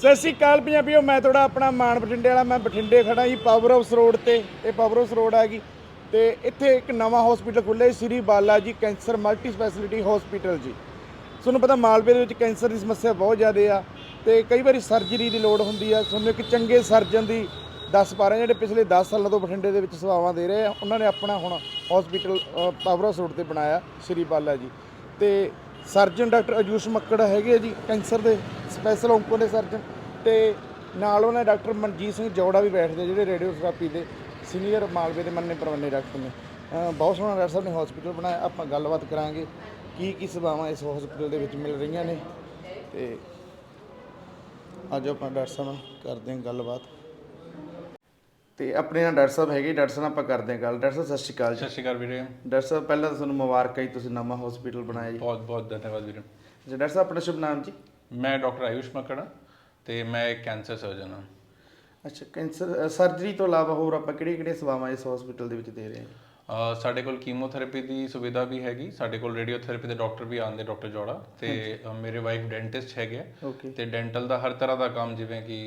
ਸਤਿ ਸ਼੍ਰੀ ਅਕਾਲ ਪੰਜਾਬੀਓ, ਮੈਂ ਤੁਹਾਡਾ ਆਪਣਾ ਮਾਨ ਬਠਿੰਡੇ ਵਾਲਾ, ਮੈਂ ਬਠਿੰਡੇ ਖੜਾ ਜੀ ਪਾਵਰ ਹਾਊਸ ਰੋਡ ਤੇ, ਇਹ ਪਾਵਰ ਹਾਊਸ ਰੋਡ ਆ ਗਈ ਤੇ ਇੱਥੇ ਇੱਕ ਨਵਾਂ ਹਸਪੀਟਲ ਖੁੱਲ੍ਹਿਆ ਸ੍ਰੀ Bala ji cancer multi speciality hospital ਜੀ। ਤੁਹਾਨੂੰ ਪਤਾ ਮਾਲਵੇ ਦੇ ਵਿੱਚ ਕੈਂਸਰ ਦੀ ਸਮੱਸਿਆ ਬਹੁਤ ਜ਼ਿਆਦਾ ਆ, ਤੇ ਕਈ ਵਾਰੀ ਸਰਜਰੀ ਦੀ ਲੋੜ ਹੁੰਦੀ ਆ। ਤੁਹਾਨੂੰ ਇੱਕ ਚੰਗੇ ਸਰਜਨ ਦੀ ਦੱਸ ਪਾ ਰਹੇ ਜਿਹੜੇ ਪਿਛਲੇ 10 ਸਾਲਾਂ ਤੋਂ ਬਠਿੰਡੇ ਦੇ ਵਿੱਚ ਸੇਵਾਵਾਂ ਦੇ ਰਹੇ ਆ, ਉਹਨਾਂ ਨੇ ਆਪਣਾ ਹੁਣ ਹਸਪੀਟਲ ਪਾਵਰ ਹਾਊਸ ਰੋਡ ਤੇ ਬਣਾਇਆ, ਸ੍ਰੀ ਬਾਲਾ ਜੀ। ਤੇ ਸਰਜਨ ਡਾਕਟਰ ਅਜੂਸ਼ ਮੱਕੜ ਹੈਗੇ ਆ ਜੀ ਕੈਂਸਰ ਦੇ। ਸਪੈਸ਼ਲ ਓਂਕੋ ਦੇ ਸਰਜਨ ਤੇ ਨਾਲ ਉਹਨਾਂ ਡਾਕਟਰ ਮਨਜੀਤ ਸਿੰਘ ਜੋੜਾ ਵੀ ਬੈਠਦੇ ਜਿਹੜੇ ਰੇਡੀਓਥੈਰੇਪੀ ਦੇ ਸੀਨੀਅਰ ਮਾਲਵੇ ਦੇ ਮੰਨੇ ਪਰਵੰਨੇ ਡਾਕਟਰ ਨੇ। ਬਹੁਤ ਸੋਹਣਾ ਡਾਕਟਰ ਸਾਹਿਬ ਨੇ ਹਸਪੀਟਲ ਬਣਾਇਆ। ਆਪਾਂ ਗੱਲਬਾਤ ਕਰਾਂਗੇ ਕੀ ਕੀ ਸੇਵਾਵਾਂ ਇਸ ਹਸਪੀਟਲ ਦੇ ਵਿੱਚ ਮਿਲ ਰਹੀਆਂ ਨੇ ਤੇ ਅੱਜ ਆਪਾਂ ਡਾਕਟਰ ਸਾਹਿਬ ਨਾਲ ਕਰਦੇ ਹਾਂ ਗੱਲਬਾਤ। ਤੇ ਆਪਣੇ ਨਾਲ ਡਾਕਟਰ ਸਾਹਿਬ ਹੈਗੇ ਡਾਕਟਰ ਸਾਹਿਬ ਆਪਾਂ ਕਰਦੇ ਹਾਂ ਗੱਲ। ਡਾਕਟਰ ਸਾਹਿਬ ਸਤਿ ਸ਼੍ਰੀ ਅਕਾਲ ਜੀ। ਸਤਿ ਸ਼੍ਰੀ ਅਕਾਲ ਵੀਰੇ। ਡਾਕਟਰ ਸਾਹਿਬ ਪਹਿਲਾਂ ਤਾਂ ਤੁਹਾਨੂੰ ਮੁਬਾਰਕਾਂ ਜੀ ਤੁਸੀਂ ਨਵਾਂ ਹਸਪੀਟਲ ਬਣਾਇਆ ਜੀ। ਬਹੁਤ ਬਹੁਤ ਧੰਨਵਾਦ ਵੀਰੇ। ਜੀ ਡਾਕਟਰ ਸਾਹਿਬ ਆਪਣਾ ਸ਼ੁਭ ਨਾਮ ਜੀ? ਮੈਂ ਡਾਕਟਰ ਆਯੁਸ਼ ਮੱਕੜ ਤੇ ਮੈਂ ਇੱਕ ਕੈਂਸਰ ਸਰਜਨ ਹਾਂ। ਅੱਛਾ ਕੈਂਸਰ ਸਰਜਰੀ ਤੋਂ ਇਲਾਵਾ ਹੋਰ ਆਪਾਂ ਕਿਹੜੀਆਂ ਸੇਵਾਵਾਂ ਇਸ ਹਸਪੀਟਲ ਦੇ ਵਿੱਚ ਦੇ ਰਹੇ ਹਾਂ? ਸਾਡੇ ਕੋਲ ਕੀਮੋਥੈਰੇਪੀ ਦੀ ਸੁਵਿਧਾ ਵੀ ਹੈਗੀ। ਸਾਡੇ ਕੋਲ ਰੇਡੀਓਥੈਰੇਪੀ ਦੇ ਡਾਕਟਰ ਵੀ ਆਉਂਦੇ ਡਾਕਟਰ ਜੋੜਾ। ਤੇ ਮੇਰੇ ਵਾਈਫ ਡੈਂਟਿਸਟ ਹੈਗੇ ਤੇ ਡੈਂਟਲ ਦਾ ਹਰ ਤਰ੍ਹਾਂ ਦਾ ਕੰਮ ਜਿਵੇਂ ਕਿ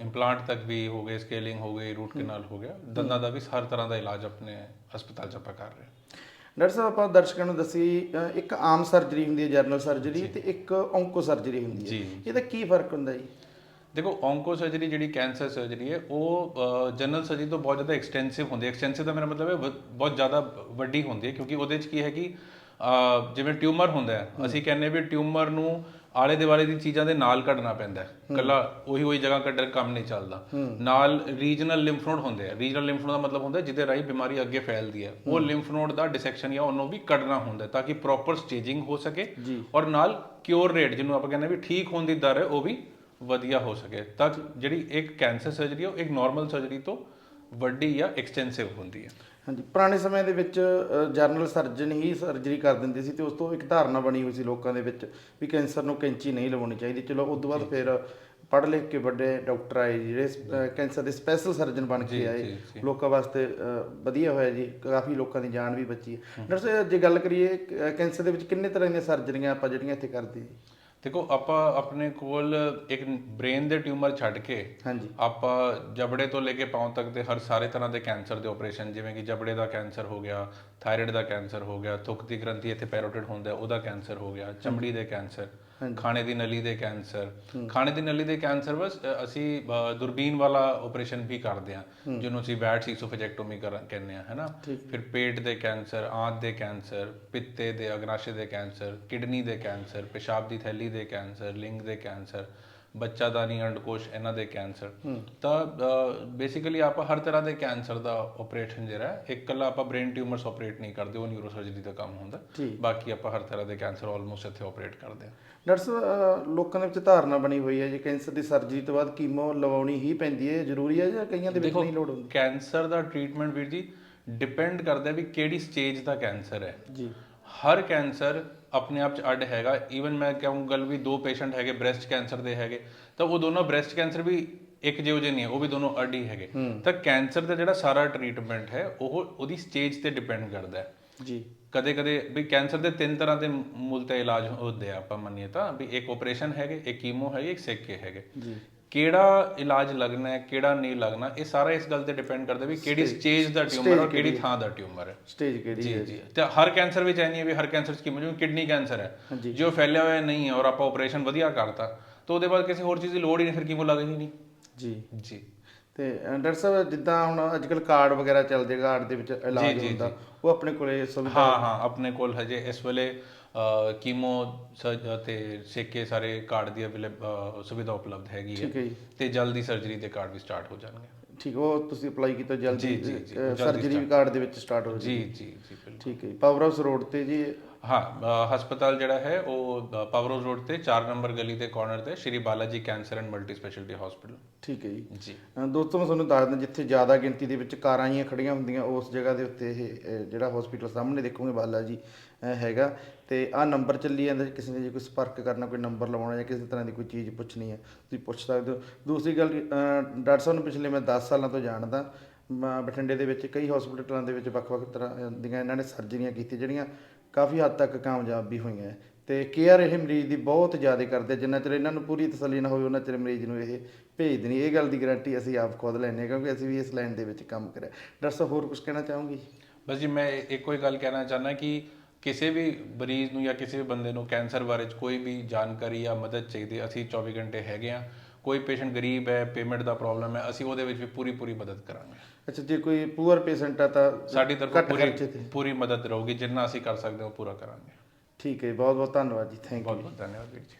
ਇੰਪਲਾਂਟ ਤੱਕ ਵੀ ਹੋ ਗਏ ਸਕੇਲਿੰਗ ਹੋ ਗਈ ਰੂਟ ਕਨਾਲ ਹੋ ਗਿਆ। ਦੰਦਾਂ ਦਾ ਵੀ ਹਰ ਤਰ੍ਹਾਂ ਦਾ ਇਲਾਜ ਆਪਣੇ ਹਸਪਤਾਲ 'ਚ ਆਪਾਂ ਕਰ ਰਹੇ ਹਾਂ। ਡਾਕਟਰ ਸਾਹਿਬ ਆਪਾਂ ਦਰਸ਼ਕਾਂ ਨੂੰ ਦੱਸੀ ਇੱਕ ਆਮ ਸਰਜਰੀ ਹੁੰਦੀ ਹੈ ਜਨਰਲ ਸਰਜਰੀ ਤੇ ਇੱਕ ਔਂਕੋ ਸਰਜਰੀ ਹੁੰਦੀ ਹੈ। ਇਹਦਾ ਕੀ ਫ਼ਰਕ ਹੁੰਦਾ ਜੀ? ਦੇਖੋ ਔਂਕੋ ਸਰਜਰੀ ਜਿਹੜੀ ਕੈਂਸਰ ਸਰਜਰੀ ਹੈ ਉਹ ਜਨਰਲ ਸਰਜਰੀ ਤੋਂ ਬਹੁਤ ਜ਼ਿਆਦਾ ਐਕਸਟੈਂਸਿਵ ਹੁੰਦੀ ਹੈ। ਐਕਸਟੈਂਸਿਵ ਦਾ ਮੇਰਾ ਮਤਲਬ ਹੈ ਬਹੁਤ ਜ਼ਿਆਦਾ ਵੱਡੀ ਹੁੰਦੀ ਹੈ ਕਿਉਂਕਿ ਉਹਦੇ 'ਚ ਕੀ ਹੈ ਕਿ ਜਿਵੇਂ ਟਿਊਮਰ ਹੁੰਦਾ ਹੈ ਅਸੀਂ ਕਹਿੰਦੇ ਵੀ ਟਿਊਮਰ ਨੂੰ ਆਲੇ ਦੁਆਲੇ ਦੀ ਚੀਜ਼ਾਂ ਦੇ ਨਾਲ ਕੱਢਣਾ ਪੈਂਦਾ ਹੈ। ਕੱਲਾ ਉਹੀ ਉਹੀ ਜਗ੍ਹਾ ਕੱਢਣ ਕੰਮ ਨਹੀਂ ਚੱਲਦਾ। ਨਾਲ ਰੀਜਨਲ ਲਿੰਫ ਨੋਡ ਹੁੰਦੇ ਆ। ਰੀਜਨਲ ਲਿੰਫ ਨੋਡ ਦਾ ਮਤਲਬ ਹੁੰਦਾ ਜਿਹਦੇ ਰਾਹੀਂ ਬਿਮਾਰੀ ਅੱਗੇ ਫੈਲਦੀ ਹੈ। ਉਹ ਲਿੰਫ ਨੋਡ ਦਾ ਡਿਸੈਕਸ਼ਨ ਜਾਂ ਉਹਨੂੰ ਵੀ ਕੱਢਣਾ ਹੁੰਦਾ ਤਾਂ ਕਿ ਪ੍ਰੋਪਰ ਸਟੇਜਿੰਗ ਹੋ ਸਕੇ ਔਰ ਨਾਲ ਕਿਉਰ ਰੇਟ ਜਿਹਨੂੰ ਆਪਾਂ ਕਹਿੰਦੇ ਵੀ ਠੀਕ ਹੋਣ ਦੀ ਦਰ ਹੈ ਉਹ ਵੀ ਵਧੀਆ ਹੋ ਸਕੇ। ਤਾਂ ਜਿਹੜੀ ਇੱਕ ਕੈਂਸਰ ਸਰਜਰੀ ਹੈ ਉਹ ਇੱਕ ਨਾਰਮਲ ਸਰਜਰੀ ਤੋਂ ਵੱਡੀ ਜਾਂ ਐਕਸਟੈਂਸਿਵ ਹੁੰਦੀ ਹੈ। ਹਾਂਜੀ ਪੁਰਾਣੇ ਸਮੇਂ ਦੇ ਵਿੱਚ ਜਨਰਲ ਸਰਜਨ ਹੀ ਸਰਜਰੀ ਕਰ ਦਿੰਦੇ ਸੀ ਤੇ ਉਸ ਤੋਂ ਇੱਕ ਧਾਰਨਾ ਬਣੀ ਹੋਈ ਸੀ ਲੋਕਾਂ ਦੇ ਵਿੱਚ ਵੀ ਕੈਂਸਰ ਨੂੰ ਕੈਂਚੀ ਨਹੀਂ ਲਵਾਉਣੀ ਚਾਹੀਦੀ। ਚਲੋ ਉਸ ਤੋਂ ਬਾਅਦ ਫਿਰ ਪੜ੍ਹ ਲਿਖ ਕੇ ਵੱਡੇ ਡਾਕਟਰ ਆਏ ਜਿਹੜੇ ਕੈਂਸਰ ਦੇ ਸਪੈਸ਼ਲ ਸਰਜਨ ਬਣ ਕੇ ਆਏ। ਲੋਕਾਂ ਵਾਸਤੇ ਵਧੀਆ ਹੋਇਆ ਜੀ ਕਾਫੀ ਲੋਕਾਂ ਦੀ ਜਾਨ ਵੀ ਬਚੀ ਹੈ। ਡਾਕਟਰ ਜੇ ਗੱਲ ਕਰੀਏ ਕੈਂਸਰ ਦੇ ਵਿੱਚ ਕਿੰਨੇ ਤਰ੍ਹਾਂ ਦੀਆਂ ਸਰਜਰੀਆਂ ਆਪਾਂ ਜਿਹੜੀਆਂ ਇੱਥੇ ਕਰਦੇ ਜੀ? ਦੇਖੋ ਆਪਾਂ ਆਪਣੇ ਕੋਲ ਇੱਕ ਬ੍ਰੇਨ ਦੇ ਟਿਊਮਰ ਛੱਡ ਕੇ ਹਾਂਜੀ। ਆਪਾਂ ਜਬੜੇ ਤੋਂ ਲੈ ਕੇ ਪਾਉਂ ਤੱਕ ਦੇ ਹਰ ਸਾਰੇ ਤਰ੍ਹਾਂ ਦੇ ਕੈਂਸਰ ਦੇ ਆਪਰੇਸ਼ਨ ਜਿਵੇਂ ਕਿ ਜਬੜੇ ਦਾ ਕੈਂਸਰ ਹੋ ਗਿਆ ਥਾਇਰਾਇਡ ਦਾ ਕੈਂਸਰ ਹੋ ਗਿਆ ਥੁੱਕ ਦੀ ਗ੍ਰੰਥੀ ਇੱਥੇ ਪੈਰੋਟਿਡ ਹੁੰਦਾ ਉਹਦਾ ਕੈਂਸਰ ਹੋ ਗਿਆ ਚਮੜੀ ਦੇ ਕੈਂਸਰ। ਖਾਣੇ ਦੀ ਨਲੀ ਦੇ ਕੈਂਸਰ। ਖਾਣੇ ਦੀ ਨਲੀ ਦੇ ਕੈਂਸਰ ਬਸ ਅਸੀਂ ਦੁਰਬੀਨ ਵਾਲਾ ਆਪਰੇਸ਼ਨ ਵੀ ਕਰਦੇ ਹਾਂ ਜਿਹਨੂੰ ਅਸੀਂ ਵੈਟ ਸੀਸੋਫੇਜੈਕਟੋਮੀ ਕਹਿੰਦੇ ਆ ਹੈਨਾ? ਫਿਰ ਪੇਟ ਦੇ ਕੈਂਸਰ ਆਂਤ ਦੇ ਕੈਂਸਰ ਪਿੱਤੇ ਦੇ ਅਗਨਾਸ਼ਯ ਦੇ ਕੈਂਸਰ ਕਿਡਨੀ ਦੇ ਕੈਂਸਰ ਪਿਸ਼ਾਬ ਦੀ ਥੈਲੀ ਦੇ ਕੈਂਸਰ ਲਿੰਗ ਦੇ ਕੈਂਸਰ ਬੱਚਾਦਾਨੀ ਅੰਡਕੋਸ਼ ਇਹਨਾਂ ਦੇ ਕੈਂਸਰ। ਤਾਂ ਬੇਸਿਕਲੀ ਆਪਾਂ ਹਰ ਤਰ੍ਹਾਂ ਦੇ ਕੈਂਸਰ ਦਾ ਆਪਰੇਸ਼ਨ ਜਿਹੜਾ ਇੱਕ ਕੱਲਾ ਆਪਾਂ ਬ੍ਰੇਨ ਟਿਊਮਰਸ ਆਪਰੇਟ ਨਹੀਂ ਕਰਦੇ ਉਹ ਨਿਊਰੋ ਸਰਜਰੀ ਦਾ ਕੰਮ ਹੁੰਦਾ। ਬਾਕੀ ਆਪਾਂ ਹਰ ਤਰ੍ਹਾਂ ਦੇ ਕੈਂਸਰ ਆਲਮੋਸਟ ਇੱਥੇ ਆਪਰੇਟ ਕਰਦੇ ਹਾਂ। ਡਾਕਟਰ ਲੋਕਾਂ ਦੇ ਵਿੱਚ ਧਾਰਨਾ ਬਣੀ ਹੋਈ ਹੈ ਜੀ ਕੈਂਸਰ ਦੀ ਸਰਜਰੀ ਤੋਂ ਬਾਅਦ ਕੀਮੋ ਲਵਾਉਣੀ ਹੀ ਪੈਂਦੀ ਹੈ ਜ਼ਰੂਰੀ ਹੈ ਜਾਂ ਕਈਆਂ ਦੇ ਵਿੱਚ ਨਹੀਂ ਲੋੜ ਹੁੰਦੀ? ਕੈਂਸਰ ਦਾ ਟ੍ਰੀਟਮੈਂਟ ਵੀਰ ਜੀ ਡਿਪੈਂਡ ਕਰਦਾ ਵੀ ਕਿਹੜੀ ਸਟੇਜ ਦਾ ਕੈਂਸਰ ਹੈ। ਜੀ। ਹਰ ਕੈਂਸਰ ਆਪਣੇ ਆਪ ਚ ਅੱਡ ਹੈਗਾ। ਈਵਨ ਮੈਂ ਕਹੂੰ ਗੱਲ ਵੀ ਦੋ ਪੇਸ਼ੈਂਟ ਹੈਗੇ ਬ੍ਰੈਸਟ ਕੈਂਸਰ ਦੇ ਹੈਗੇ। ਤਾਂ ਉਹ ਦੋਨੋਂ ਬ੍ਰੈਸਟ ਕੈਂਸਰ ਵੀ ਇੱਕ ਜਿਹੋ ਜਿਹੇ ਨਹੀਂ ਹੈ ਉਹ ਵੀ ਦੋਨੋਂ ਅੱਡ ਹੀ ਹੈਗੇ। ਤਾਂ ਕੈਂਸਰ ਦਾ ਜਿਹੜਾ ਸਾਰਾ ਟ੍ਰੀਟਮੈਂਟ ਹੈ ਉਹ ਉਹਦੀ ਸਟੇਜ ਤੇ ਡਿਪੈਂਡ ਕਰਦਾ ਹੈ। ਜੀ। ਕਦੇ ਕਦੇ ਵੀ ਕੈਂਸਰ ਦੇ ਤਿੰਨ ਤਰ੍ਹਾਂ ਦੇ ਮੁੱਲ ਤੇ ਇਲਾਜ ਹੁੰਦੇ ਆ ਆਪਾਂ ਮੰਨੀਏ ਤਾਂ ਵੀ ਇੱਕ ਆਪਰੇਸ਼ਨ ਹੈਗੇ ਇੱਕ ਕੀਮੋ ਹੈਗੇ ਇੱਕ ਸੇਕੇ ਹੈਗੇ। ਕਿਹੜਾ ਇਲਾਜ ਲੱਗਣਾ ਹੈ ਕਿਹੜਾ ਨਹੀਂ ਲੱਗਣਾ ਇਹ ਸਾਰਾ ਇਸ ਗੱਲ ਤੇ ਡਿਪੈਂਡ ਕਰਦਾ ਵੀ ਕਿਹੜੀ ਸਟੇਜ ਦਾ ਟਿਊਮਰ ਔਰ ਕਿਹੜੀ ਥਾਂ ਦਾ ਟਿਊਮਰ ਹੈ। ਸਟੇਜ ਕਿਹੜੀ ਜੀ ਜੀ। ਤੇ ਹਰ ਕੈਂਸਰ ਵਿੱਚ ਐ ਨਹੀਂ ਹੈ ਵੀ ਹਰ ਕੈਂਸਰ ਚ ਕੀਮੋ ਜਿਵੇਂ ਕਿਡਨੀ ਕੈਂਸਰ ਹੈ ਜੋ ਫੈਲਿਆ ਹੋਇਆ ਨਹੀਂ ਹੈ ਔਰ ਆਪਾਂ ਆਪਰੇਸ਼ਨ ਵਧੀਆ ਕਰਤਾ ਤਾਂ ਉਹਦੇ ਬਾਅਦ ਕਿਸੇ ਹੋਰ ਚੀਜ਼ ਦੀ ਲੋੜ ਹੀ ਨਹੀਂ ਫਿਰ ਕੀਮੋ ਲੱਗਦੀ ਨਹੀਂ। ਜੀ। ਜੀ। ਤੇ ਡਾਕਟਰ ਸਾਹਿਬ ਜਿੱਦਾਂ ਹੁਣ ਅੱਜਕੱਲ ਕਾਰਡ ਵਗੈਰਾ ਚੱਲਦੇ ਕਾਰਡ ਦੇ ਵਿੱਚ ਇਲਾਜ ਹੁੰਦਾ ਉਹ ਆਪਣੇ ਕੋਲੇ ਸੁਵਿਧਾ ਹਾਂ ਹਾਂ ਆਪਣੇ ਕੋਲ ਹਜੇ ਇਸ ਵੇਲੇ ਕੀਮੋ ਤੇ ਸੇਕੇ ਸਾਰੇ ਕਾਰਡ ਦੀ available, ਅ, ਸੁਵਿਧਾ ਉਪਲਬਧ ਹੈਗੀ ਹੈ। ਤੇ ਜਲਦੀ ਸਰਜਰੀ ਦੇ ਕਾਰਡ ਵੀ ਸਟਾਰਟ ਹੋ ਜਾਣਗੇ। ਠੀਕ ਉਹ ਤੁਸੀਂ ਅਪਲਾਈ ਕੀਤਾ ਜਲਦੀ ਸਰਜਰੀ ਕਾਰਡ ਦੇ ਵਿੱਚ ਸਟਾਰਟ ਹੋ ਜੀ ਜੀ ਜੀ ਬਿਲਕੁਲ। ਠੀਕ ਹੈ ਪਾਵਰ ਹਾਊਸ ਰੋਡ ਤੇ ਜੀ ਹਾਂ ਅ, ਹਸਪਤਾਲ ਜਿਹੜਾ ਹੈ ਉਹ ਪਾਵਰ ਹਾਊਸ ਰੋਡ ਤੇ 4 ਨੰਬਰ ਗਲੀ ਦੇ ਕਾਰਨਰ ਤੇ Shri Balaji cancer and multi speciality hospital ਠੀਕ ਹੈ ਜੀ। ਜੀ। ਅ, ਦੋਸਤੋ ਮੈਂ ਤੁਹਾਨੂੰ ਦੱਸ ਦਿਆਂ ਜਿੱਥੇ ਜ਼ਿਆਦਾ ਗਿਣਤੀ ਦੇ ਵਿੱਚ ਕਾਰਾਂ ਆਈਆਂ ਖੜੀਆਂ ਹੁੰਦੀਆਂ ਉਸ ਜਗ੍ਹਾ ਦੇ ਉੱਤੇ ਇਹ ਅ, ਜਿਹੜਾ ਹਸਪੀਟਲ ਸਾਹਮਣੇ ਦੇਖੋਗੇ ਬਾਲਾ ਜੀ ਅ, ਹੈਗਾ। ਤੇ ਆਹ ਨੰਬਰ ਚੱਲੀ ਜਾਂਦਾ ਜੇ ਕਿਸੇ ਨੇ ਜੇ ਕੋਈ ਸੰਪਰਕ ਕਰਨਾ ਕੋਈ ਨੰਬਰ ਲਵਾਉਣਾ ਜਾਂ ਕਿਸੇ ਤਰ੍ਹਾਂ ਦੀ ਕੋਈ ਚੀਜ਼ ਪੁੱਛਣੀ ਹੈ ਤੁਸੀਂ ਪੁੱਛ ਸਕਦੇ ਹੋ। ਦੂਸਰੀ ਗੱਲ ਅ, ਡਾਕਟਰ ਸਾਹਿਬ ਨੂੰ ਪਿਛਲੇ ਮੈਂ 10 ਸਾਲਾਂ ਤੋਂ ਜਾਣਦਾ ਮੈਂ ਬਠਿੰਡੇ ਦੇ ਵਿੱਚ ਕਈ ਹਸਪੀਟਲਾਂ ਦੇ ਵਿੱਚ ਵੱਖ-ਵੱਖ ਤਰ੍ਹਾਂ ਦੀਆਂ ਇਹਨਾਂ ਨੇ ਸਰਜਰੀਆਂ ਕੀਤੀ ਜਿਹੜੀਆਂ ਕਾਫੀ ਹੱਦ ਤੱਕ ਕਾਮਯਾਬ ਵੀ ਹੋਈਆਂ ਹੈ। ਤੇ ਕੇਅਰ ਇਹ ਮਰੀਜ਼ ਦੀ ਬਹੁਤ ਜ਼ਿਆਦਾ ਕਰਦੇ ਜਿੰਨਾ ਚਿਰ ਇਹਨਾਂ ਨੂੰ ਪੂਰੀ ਤਸੱਲੀ ਨਾ ਹੋਵੇ, ਉਹਨਾਂ ਚਿਰ ਮਰੀਜ਼ ਨੂੰ ਇਹ ਭੇਜ ਦੇਣੀ। ਇਹ ਗੱਲ ਦੀ ਗਾਰੰਟੀ ਅਸੀਂ ਆਪ ਖੁਦ ਲੈਂਦੇ ਹਾਂ, ਕਿਉਂਕਿ ਅਸੀਂ ਵੀ ਇਸ ਲਾਈਨ ਦੇ ਵਿੱਚ ਕੰਮ ਕਰਿਆ। ਡਾਕਟਰ ਸਾਹਿਬ, ਹੋਰ ਕੁਝ ਕਹਿਣਾ ਚਾਹੋਗੇ? ਬਸ ਜੀ, ਮੈਂ ਇੱਕੋ ਹੀ ਗੱਲ ਕਹਿਣਾ ਚਾਹੁੰਦਾ ਕਿ ਕਿਸੇ ਵੀ ਮਰੀਜ਼ ਨੂੰ ਜਾਂ ਕਿਸੇ ਵੀ ਬੰਦੇ ਨੂੰ ਕੈਂਸਰ ਬਾਰੇ 'ਚ ਕੋਈ ਵੀ ਜਾਣਕਾਰੀ ਜਾਂ ਮਦਦ ਚਾਹੀਦੀ ਅਸੀਂ 24 ਘੰਟੇ ਹੈਗੇ ਆ ਕੋਈ ਪੇਸ਼ੈਂਟ ਗਰੀਬ ਹੈ ਪੇਮੈਂਟ ਦਾ ਪ੍ਰੋਬਲਮ ਹੈ ਅਸੀਂ ਉਹਦੇ ਵਿੱਚ ਵੀ ਪੂਰੀ ਪੂਰੀ ਮਦਦ ਕਰਾਂਗੇ। ਅੱਛਾ ਜੇ ਕੋਈ ਪੂਅਰ ਪੇਸ਼ੈਂਟ ਆ ਤਾਂ ਸਾਡੀ ਤਰਫੋਂ ਘੱਟ ਪੂਰੀ ਖਰਚੇ ਤੇ। ਪੂਰੀ ਮਦਦ ਰਹੂਗੀ ਜਿੰਨਾ ਅਸੀਂ ਕਰ ਸਕਦੇ ਹਾਂ ਉਹ ਪੂਰਾ ਕਰਾਂਗੇ। ਠੀਕ ਹੈ ਜੀ, ਬਹੁਤ ਬਹੁਤ ਧੰਨਵਾਦ ਜੀ ਥੈਂਕ ਯੂ ਬਹੁਤ ਬਹੁਤ ਧੰਨਵਾਦ ਵੀਰ ਜੀ।